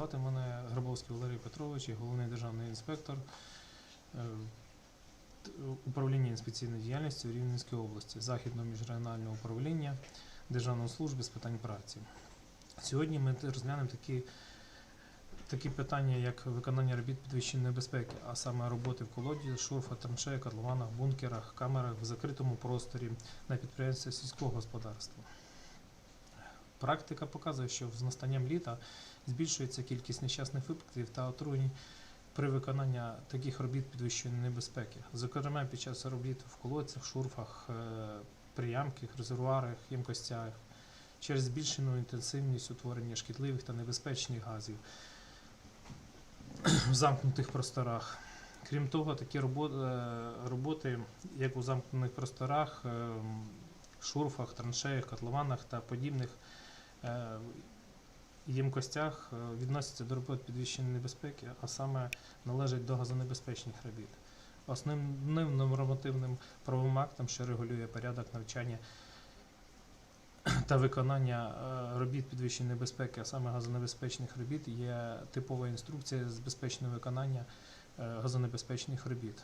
Звати мене Грабовський Валерій Петрович, головний державний інспектор е, управління інспекційної діяльності у Рівненській області, Західного міжрегіонального управління Державної служби з питань праці. Сьогодні ми розглянемо такі, такі питання, як виконання робіт підвищеної безпеки, а саме роботи в колоді, шурфа, траншеях, котлованах, бункерах, камерах в закритому просторі на підприємстві сільського господарства. Практика показує, що з настанням літа збільшується кількість нещасних випадків та отруєнь при виконанні таких робіт підвищеної небезпеки, зокрема під час робіт в колодцях, шурфах, е, приямках, резервуарах, ємкостях, через збільшену інтенсивність утворення шкідливих та небезпечних газів в замкнутих просторах. Крім того, такі е, роботи, як у замкнених просторах, е, шурфах, траншеях, котлованах та подібних ємкостях е, відносяться до робот підвищеної небезпеки, а саме належать до газонебезпечних робіт. Основним нормативним правовим актом, що регулює порядок навчання та виконання е, робіт підвищеної небезпеки, а саме газонебезпечних робіт, є типова інструкція з безпечного виконання е, газонебезпечних робіт.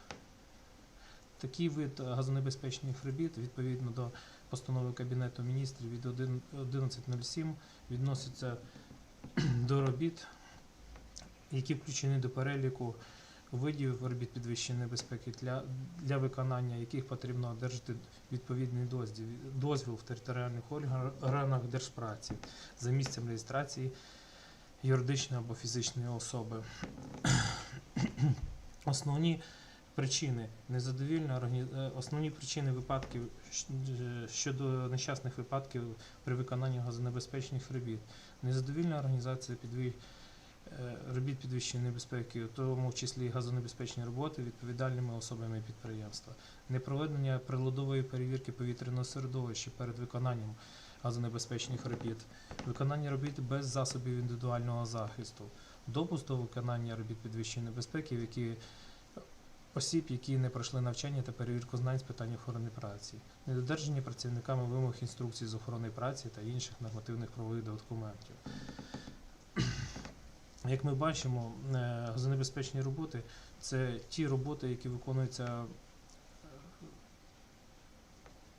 Такий вид газонебезпечних робіт відповідно до постанови Кабінету міністрів від 11.07 відноситься до робіт, які включені до переліку видів робіт підвищеної безпеки, для, для виконання яких потрібно одержати відповідний дозвіл, дозвіл в територіальних органах держпраці за місцем реєстрації юридичної або фізичної особи. Основні причини незадовільної органі- е, основні причини випадків е, щодо нещасних випадків при виконанні газонебезпечних робіт. Незадовільна організація підві... е, робіт підвищеної небезпеки, у тому числі газонебезпечні роботи відповідальними особами підприємства, непроведення приладової перевірки повітряного середовища перед виконанням газонебезпечних робіт, виконання робіт без засобів індивідуального захисту, допуск до виконання робіт підвищеної безпеки, які осіб, які не пройшли навчання та перевірку знань з питань охорони праці, недодержання працівниками вимог інструкцій з охорони праці та інших нормативних правових документів. Як ми бачимо, е, газонебезпечні роботи це ті роботи, які виконуються е,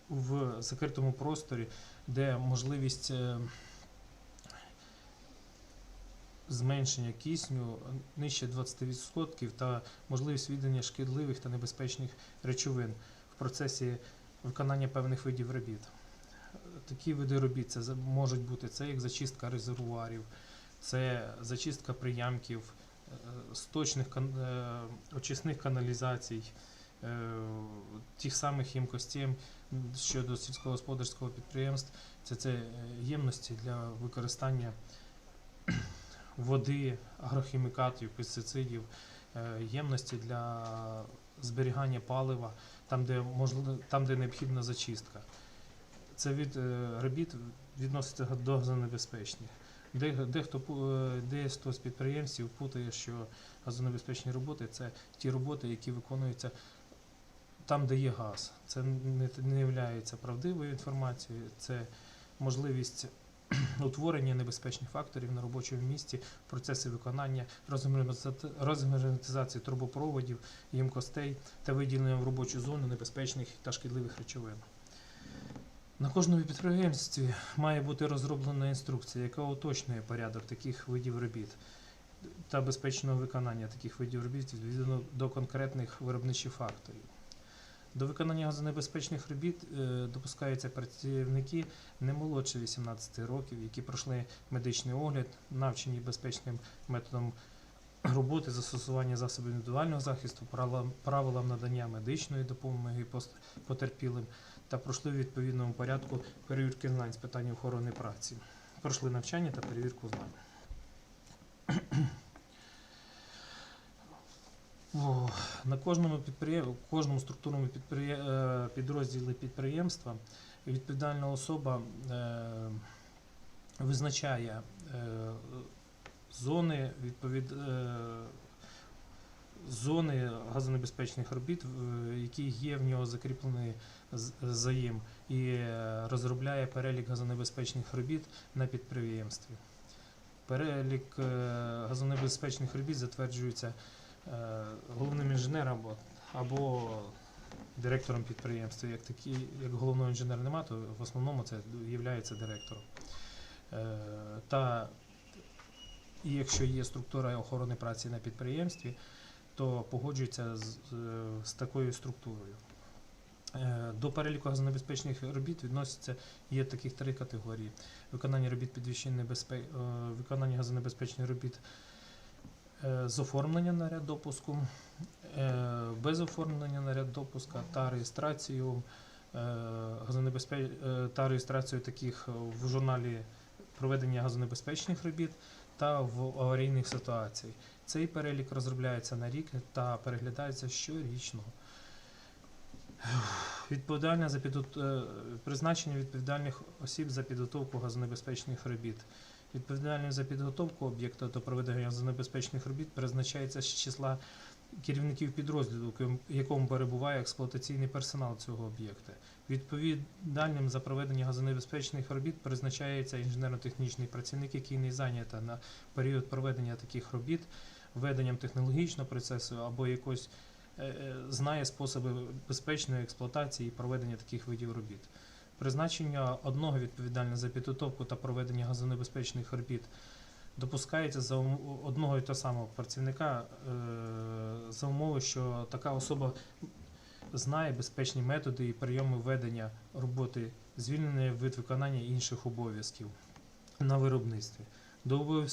в закритому просторі, де можливість е, зменшення кисню нижче 20% та можливість віддання шкідливих та небезпечних речовин в процесі виконання певних видів робіт. Такі види робіт це можуть бути це як зачистка резервуарів, це зачистка приямків, е, сточних е, очисних каналізацій, е, тих самих ємкостей щодо сільськогосподарського підприємств. Це, це ємності для використання води, агрохімікатів, пестицидів, е, ємності для зберігання палива, там, де можливо, там, де необхідна зачистка. Це від е, робіт відноситься до газонебезпечних. Дехто, е, дехто з підприємців путає, що газонебезпечні роботи це ті роботи, які виконуються там, де є газ. Це не, не є правдивою інформацією, це можливість утворення небезпечних факторів на робочому місці, процеси виконання, розгерметиза- розгерметизації трубопроводів, ємкостей та виділення в робочу зону небезпечних та шкідливих речовин. На кожному підприємстві має бути розроблена інструкція, яка уточнює порядок таких видів робіт та безпечного виконання таких видів робіт відповідно до конкретних виробничих факторів. До виконання газонебезпечних робіт е, допускаються працівники не молодше 18 років, які пройшли медичний огляд, навчені безпечним методом роботи, застосування засобів індивідуального захисту, правилам, надання медичної допомоги потерпілим та пройшли в відповідному порядку перевірки знань з питань охорони праці. Пройшли навчання та перевірку знань. На кожному підприєм... кожному структурному е, підрозділі підприємства відповідальна особа е... визначає е... зони відповід... зони газонебезпечних робіт, які є в нього закріплені заїм, і розробляє перелік газонебезпечних робіт на підприємстві. Перелік газонебезпечних робіт затверджується головним інженером або, директором підприємства. Як такі, як головного інженера немає, то в основному це є директором. Е, Та якщо є структура охорони праці на підприємстві, то погоджується з, е, з такою структурою. Е, До переліку газонебезпечних робіт відносяться є таких три категорії: виконання робіт підвищення небезпеки, виконання газонебезпечних робіт е, з оформлення на ряд допуску, е, без оформлення на ряд допуска та реєстрацію е, е, та реєстрацію таких в журналі проведення газонебезпечних робіт та в аварійних ситуаціях. Цей перелік розробляється на рік та переглядається щорічно. Відповідальне за підгот... е, призначення відповідальних осіб за підготовку газонебезпечних робіт. Відповідальним за підготовку об'єкта до проведення газонебезпечних робіт призначається з числа керівників підрозділу, в якому- перебуває експлуатаційний персонал цього об'єкта. Відповідальним за проведення газонебезпечних робіт призначається інженерно-технічний працівник, який не зайнята на період проведення таких робіт веденням технологічного процесу або якось е, е, знає способи безпечної експлуатації і проведення таких видів робіт. Призначення одного відповідального за підготовку та проведення газонебезпечних робіт допускається за одного і того самого працівника е, за умови, що така особа знає безпечні методи і прийоми ведення роботи, звільнення від виконання інших обов'язків на виробництві. До е,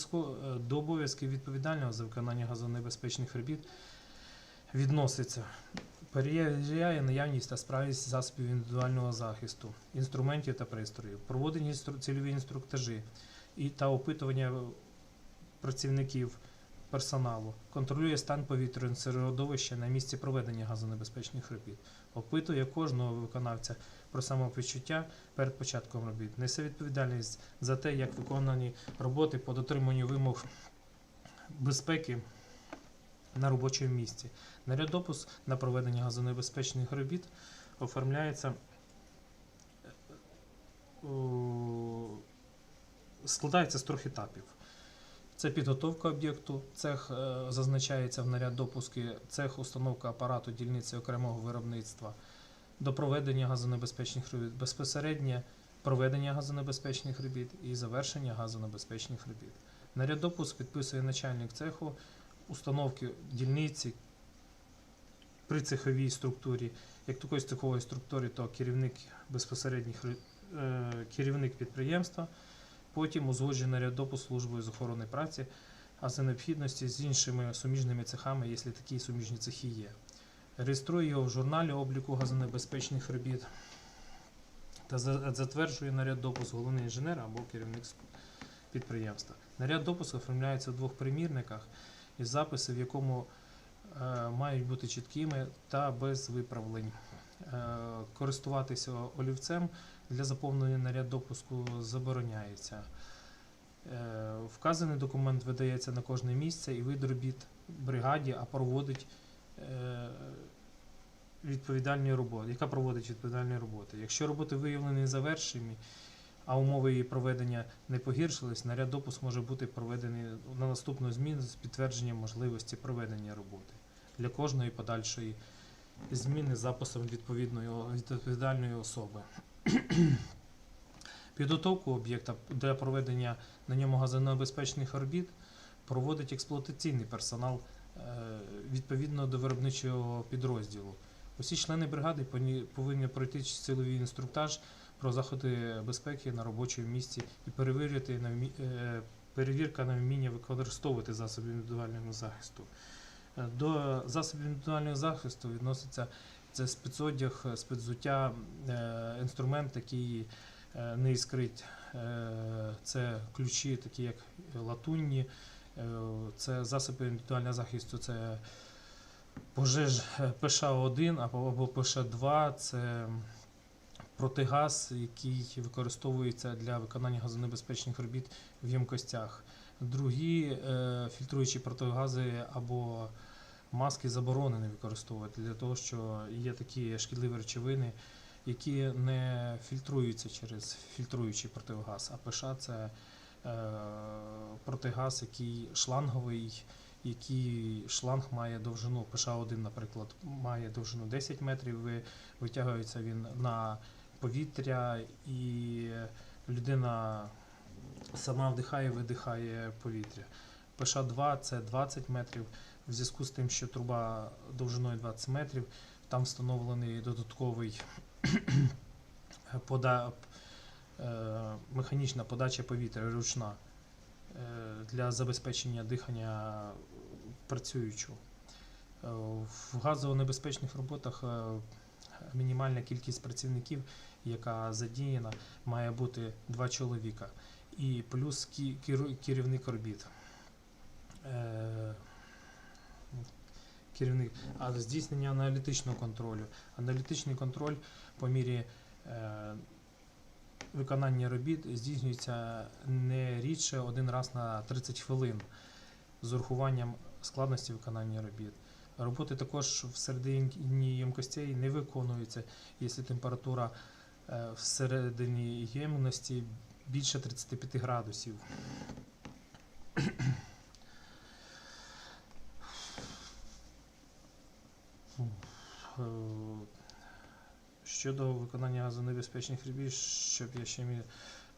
до обов'язків відповідального за виконання газонебезпечних робіт відноситься перевіряє наявність та справність засобів індивідуального захисту, інструментів та пристроїв, проводить цільові інструктажі і та опитування працівників персоналу, контролює стан повітряного середовища на місці проведення газонебезпечних робіт, опитує кожного виконавця про самопочуття перед початком робіт, несе відповідальність за те, як виконані роботи по дотриманню вимог безпеки на робочому місці. Наряд допуск на проведення газонебезпечних робіт оформляється е, складається з трьох етапів. Це підготовка об'єкту, цех е, зазначається в наряд допуски, цех установка апарату дільниці окремого виробництва до проведення газонебезпечних робіт, безпосереднє проведення газонебезпечних робіт і завершення газонебезпечних робіт. Наряд допуск підписує начальник цеху, установки дільниці при цеховій структурі. Як такої цехової структури, то керівник безпосередніх е, керівник підприємства, потім узгоджений наряд допуск службою з охорони праці, а за необхідності з іншими суміжними цехами, якщо такі суміжні цехи є. Реєструє його в журналі обліку газонебезпечних робіт та затверджує наряд допуск головний інженер або керівник підприємства. Наряд допуску оформляється в двох примірниках із записи, в якому е, мають бути чіткими та без виправлень. Е, користуватися олівцем для заповнення наряд допуску забороняється. Е, вказаний документ видається на кожне місце і вид робіт бригаді, а проводить відповідальні роботи, яка проводить відповідальні роботи. Якщо роботи виявлені завершені, а умови її проведення не погіршились, наряд допуск може бути проведений на наступну зміну з підтвердженням можливості проведення роботи для кожної подальшої зміни з записом відповідної відповідальної особи. Підготовку об'єкта для проведення на ньому газонебезпечних робіт проводить експлуатаційний персонал е, відповідно до виробничого підрозділу. Усі члени бригади повинні пройти силовий інструктаж про заходи безпеки на робочому місці і перевірити на е, перевірка на вміння використовувати засоби індивідуального захисту. Е, До засобів індивідуального захисту відноситься це спецодяг, спецзуття, е, інструмент, який не іскрить. Це ключі, такі як латунні, це засоби індивідуального захисту, це пожеж е, ПШ-1 або, або ПШ-2, це протигаз, який використовується для виконання газонебезпечних робіт в ємкостях. Другі е, фільтруючі протигази або маски заборонені використовувати для того, що є такі шкідливі речовини, які не фільтруються через фільтруючий противогаз. А ПШ це е, протигаз, який шланговий, який шланг має довжину, ПШ-1, наприклад, має довжину 10 метрів, ви- витягується він на повітря, і людина сама вдихає, видихає повітря. ПШ-2 це 20 метрів. В зв'язку з тим, що труба довжиною 20 метрів, там встановлений додатковий пода, е, механічна подача повітря ручна для забезпечення дихання працюючого. Е, В газонебезпечних роботах е, мінімальна кількість працівників, яка задіяна, має бути два чоловіка. І плюс керівник робіт. Е, Керівник, а здійснення аналітичного контролю. Аналітичний контроль по мірі е, виконання робіт здійснюється не рідше один раз на 30 хвилин з урахуванням складності виконання робіт. Роботи також всередині ємкостей не виконуються, якщо температура е, всередині ємності більше 35 градусів. Щодо виконання газонебезпечних робіт, щоб я ще міг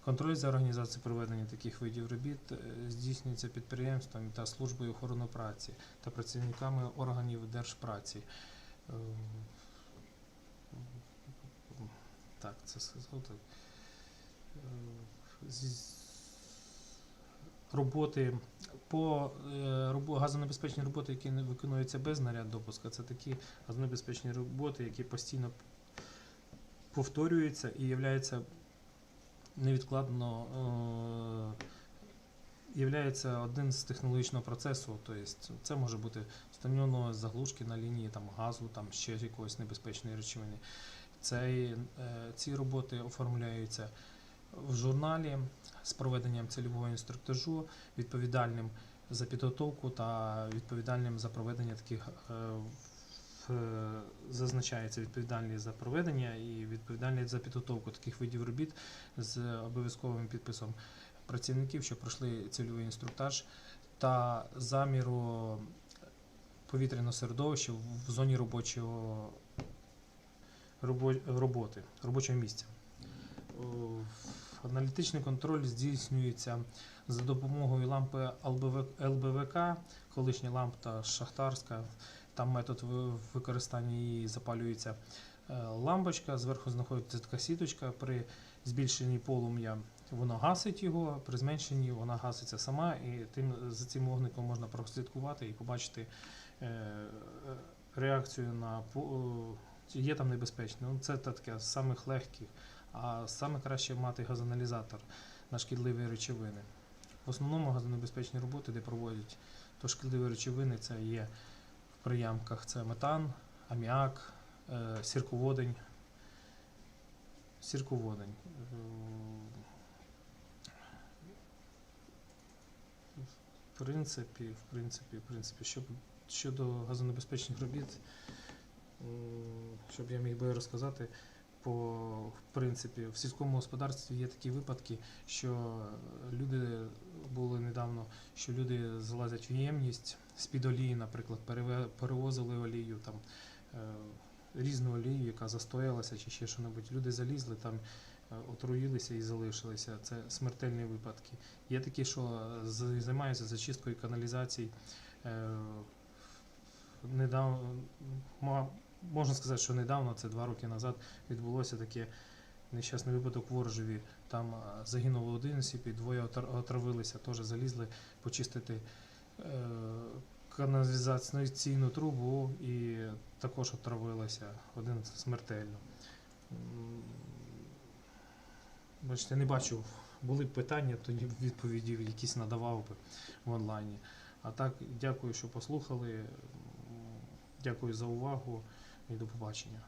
контроль за організацією проведення таких видів робіт е, здійснюється підприємствами та службою охорони праці та працівниками органів держпраці. Е, Так, це сказав так. Е, Роботи по е, газонебезпечні роботи, які не виконуються без наряд допуска, це такі газонебезпечні роботи, які постійно повторюються і являються невідкладно е, являється один з технологічного процесу. Тобто це може бути встановлено заглушки на лінії там, газу, там ще якоїсь небезпечної речовини. Цей, е, ці роботи оформляються в журналі з проведенням цільового інструктажу, відповідальним за підготовку та відповідальним за проведення таких е, зазначається відповідальність за проведення і відповідальність за підготовку таких видів робіт з обов'язковим підписом працівників, що пройшли цільовий інструктаж та заміру повітряного середовища в зоні робочого роботи, робочого місця. Аналітичний контроль здійснюється за допомогою лампи ЛБВК, колишня лампа шахтарська. Там метод використання її запалюється е, лампочка, зверху знаходиться така сіточка. При збільшенні полум'я воно гасить його, при зменшенні вона гаситься сама, і тим, за цим вогником можна прослідкувати і побачити е, е, реакцію на чи є там небезпечно. Ну, це таке з самих легких. А саме краще мати газоаналізатор на шкідливі речовини. В основному газонебезпечні роботи, де проводять то шкідливі речовини, це є в приyaмках це метан, аміак, е, сірководень. Сірководень. В принципі, в принципі, в принципі, щоб, щодо газонебезпечних робіт, щоб я міг би розказати, по в принципі, в сільському господарстві є такі випадки, що люди недавно, що люди залазять в ємність з-під олії, наприклад, перевозили олію, там е, різну олію, яка застоялася чи ще що-небудь. Люди залізли там. е, Отруїлися і залишилися. Це смертельні випадки. Є такі, що з- займаються зачисткою каналізацій. Е, недавно, можна сказати, що недавно, це два роки назад, відбулося таке нещасний випадок в Оржеві. Там а, загинув один осіб і двоє отравилися, теж залізли почистити е, каналізаційну трубу і також отравилися, один смертельно. Бачите, не бачу, були б питання, тоді відповіді якісь надавав би в онлайні. А так, дякую, що послухали. Дякую за увагу і до побачення.